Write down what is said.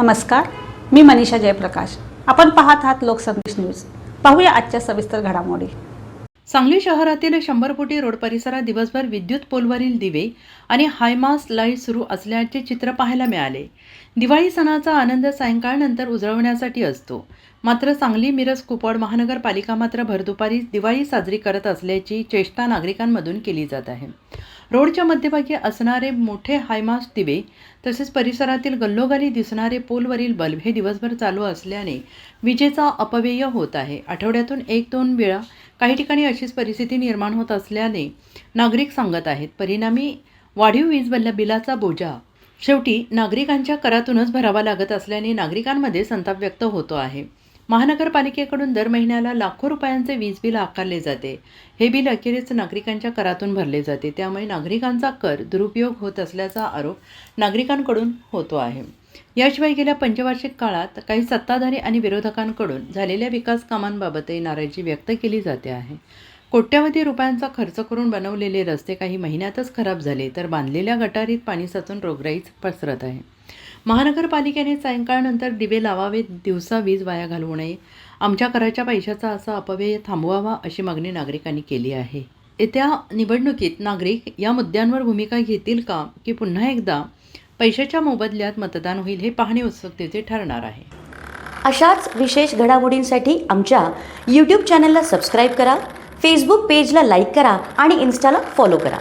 नमस्कार मी मनीषा जयप्रकाश. आपण पाहत आहात लोकसंदेश न्यूज. पाहूया आजच्या सविस्तर घडामोडी. सांगली शहरातील शंभर फुटी रोड परिसरात दिवसभर विद्युत पोलवरील दिवे आणि हायमास लाइट सुरू असल्याचे चित्र पाहायला मिळाले. दिवाळी सणाचा आनंद सायंकाळनंतर उजळवण्यासाठी असतो. मात्र सांगली मिरज कुपवाड महानगरपालिका मात्र भरदुपारी दिवाळी साजरी करत असल्याची चेष्टा नागरिकांमधून केली जात आहे. रोडच्या मध्यभागी असणारे मोठे हायमास दिवे तसेच परिसरातील गल्लोगल्ली दिसणारे पोलवरील बल्ब हे दिवसभर चालू असल्याने विजेचा अपव्यय होत आहे. आठवड्यातून एक दोन वेळा काही ठिकाणी अशीच परिस्थिती निर्माण होत असल्याने नागरिक सांगत आहेत. परिणामी वाढीव वीज बिलाचा बोजा शेवटी नागरिकांच्या करातूनच भरावा लागत असल्याने नागरिकांमध्ये संताप व्यक्त होतो आहे. महानगरपालिकेकडून दर महिन्याला लाखो रुपयांचे वीज बिल आकारले जाते. हे बिल अखेरीस नागरिकांच्या करातून भरले जाते. त्यामुळे नागरिकांचा कर दुरुपयोग होत असल्याचा आरोप नागरिकांकडून होतो आहे. याशिवाय गेल्या पंचवार्षिक काळात काही सत्ताधारी आणि विरोधकांकडून झालेल्या विकास कामांबाबतही नाराजी व्यक्त केली जाते आहे. कोट्यवधी रुपयांचा खर्च करून बनवलेले रस्ते काही महिन्यातच खराब झाले तर बांधलेल्या गटारीत पाणी साचून रोगराईच पसरत आहे. महानगरपालिकेने सायंकाळनंतर दिवे लावावे दिवसा वीज वाया घालवू नये. आमच्या कराच्या पैशाचा असा अपव्यय थांबवावा अशी मागणी नागरिकांनी केली आहे. येत्या निवडणुकीत नागरिक या मुद्द्यांवर भूमिका घेतील का की पुन्हा एकदा पैशाच्या मोबदल्यात मतदान होईल हे पाहणे उत्सुकतेचे ठरणार आहे. अशाच विशेष घडामोडींसाठी आमच्या यूट्यूब चॅनलला सबस्क्राईब करा फेसबुक पेजला लाईक करा आणि इन्स्टाला फॉलो करा.